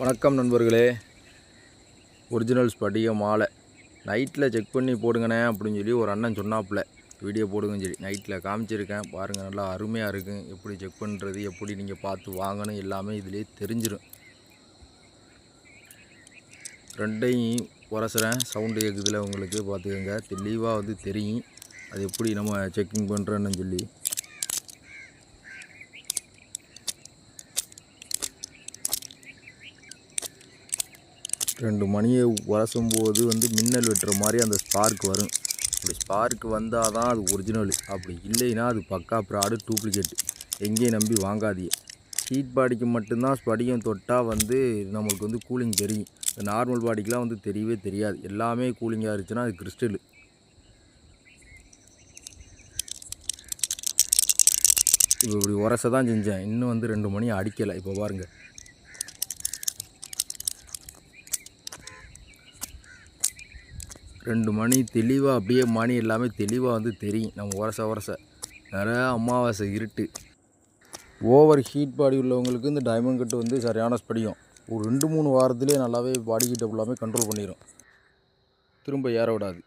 வணக்கம் நண்பர்களே. ஒரிஜினல் ஸ்படிக மாலை. நைட்டில் செக் பண்ணி போடுங்கண்ணே அப்படின்னு சொல்லி ஒரு அண்ணன் சொன்னாப்புல. வீடியோ போடுங்கன்னு சொல்லி. நைட்டில் காமிச்சிருக்கேன். பாருங்கள் நல்லா அருமையாக இருக்கும் எப்படி செக் பண்ணுறது எப்படி நீங்கள் பார்த்து வாங்கணும் எல்லாமே இதிலே தெரிஞ்சிடும் ரெண்டையும் உரசுறேன். சவுண்டு கேட்குதுல உங்களுக்கு பார்த்துக்கோங்க. தெளிவாக வந்து தெரியும். அது எப்படி நம்ம செக்கிங் பண்ணுறோன்னு சொல்லி. ரெண்டு மணியை உரசும் போது வந்து மின்னல் வெட்டுற மாதிரி அந்த ஸ்பார்க் வரும். அப்படி ஸ்பார்க் வந்தால் தான் அது ஒரிஜினல் அப்படி இல்லைன்னா அது பக்கா ப்ராடு டூப்ளிகேட் எங்கேயும் நம்பி வாங்காதீங்க. ஹீட் பாடிக்கு மட்டும்தான் ஸ்படிகம் தொட்டால் வந்து நம்மளுக்கு வந்து கூலிங் தெரியும். இந்த நார்மல் பாடிக்கெலாம் வந்து தெரியவே தெரியாது. எல்லாமே கூலிங்காக இருந்துச்சுன்னா அது கிறிஸ்டல் இப்போ இப்படி உரச தான் செஞ்சேன். இன்னும் வந்து ரெண்டு மணி அடிக்கலை. இப்போ பாருங்கள் ரெண்டு மணி தெளிவாக அப்படியே மணி எல்லாமே தெளிவாக வந்து தெரியும். நம்ம உரச உரச. நிறையா அமாவாசை இருட்டு. ஓவர் ஹீட் பாடி உள்ளவங்களுக்கு இந்த டைமண்ட் கட்டு வந்து சரியான ஸ்படியும் ஒரு ரெண்டு மூணு வாரத்துலேயே நல்லாவே பாடி ஹீட்டை ஃபுல்லாமே கண்ட்ரோல் பண்ணிடும் திரும்ப ஏற விடாது.